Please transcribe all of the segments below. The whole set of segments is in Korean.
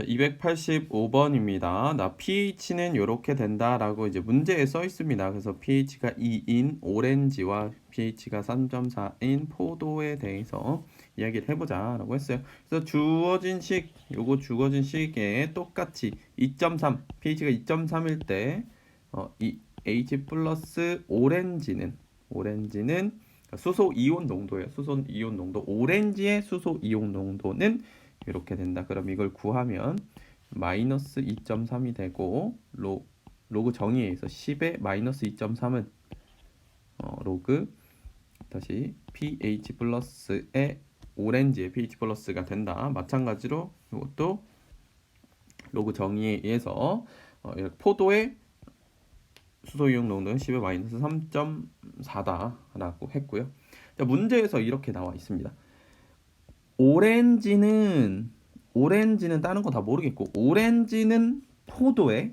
자, 285번입니다. 나 pH는 이렇게 된다라고 이제 문제에 써 있습니다. 그래서 pH가 2인 오렌지와 pH가 3.4인 포도에 대해서 이야기를 해보자라고 했어요. 그래서 주어진 식, 요거 주어진 식에 똑같이 2.3, pH가 2.3일 때, 어, 이 H 플러스 오렌지는 오렌지는 수소 이온 농도예요. 수소 이온 농도. 오렌지의 수소 이온 농도는 이렇게 된다. 그럼 이걸 구하면 마이너스 2.3이 되고 로, 로그 정의에 의해서 10의 마이너스 2.3은 어, 로그 다시 pH 플러스의 오렌지의 pH 플러스가 된다. 마찬가지로 이것도 로그 정의에 의해서 어, 포도의 수소 이온 농도는 10의 마이너스 3.4다라고 했고요. 자, 문제에서 이렇게 나와 있습니다. 오렌지는 오렌지는 다른 거다 모르겠고 오렌지는 포도의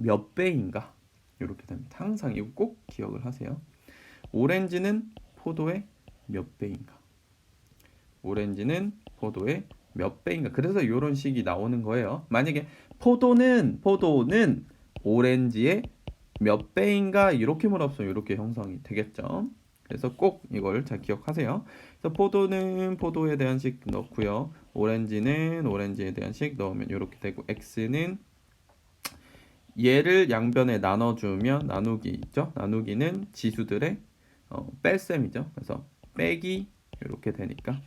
몇 배인가 이렇게 됩니다. 항상 이거 꼭 기억을 하세요. 오렌지는 포도의 몇 배인가? 오렌지는 포도의 몇 배인가? 그래서 이런 식이 나오는 거예요. 만약에 포도는 포도는 오렌지의 몇 배인가 이렇게 물었으면 이렇게 형성이 되겠죠. 그래서 꼭 이걸 잘 기억하세요. 그래서 포도는 포도에 대한 식 넣고요. 오렌지는 오렌지에 대한 식 넣으면 이렇게 되고 x는 얘를 양변에 나눠주면 나누기 있죠. 나누기는 지수들의 어, 뺄셈이죠. 그래서 빼기 이렇게 되니까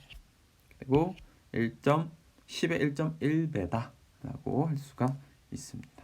그리고 1.10의 1.1배다라고 할 수가 있습니다.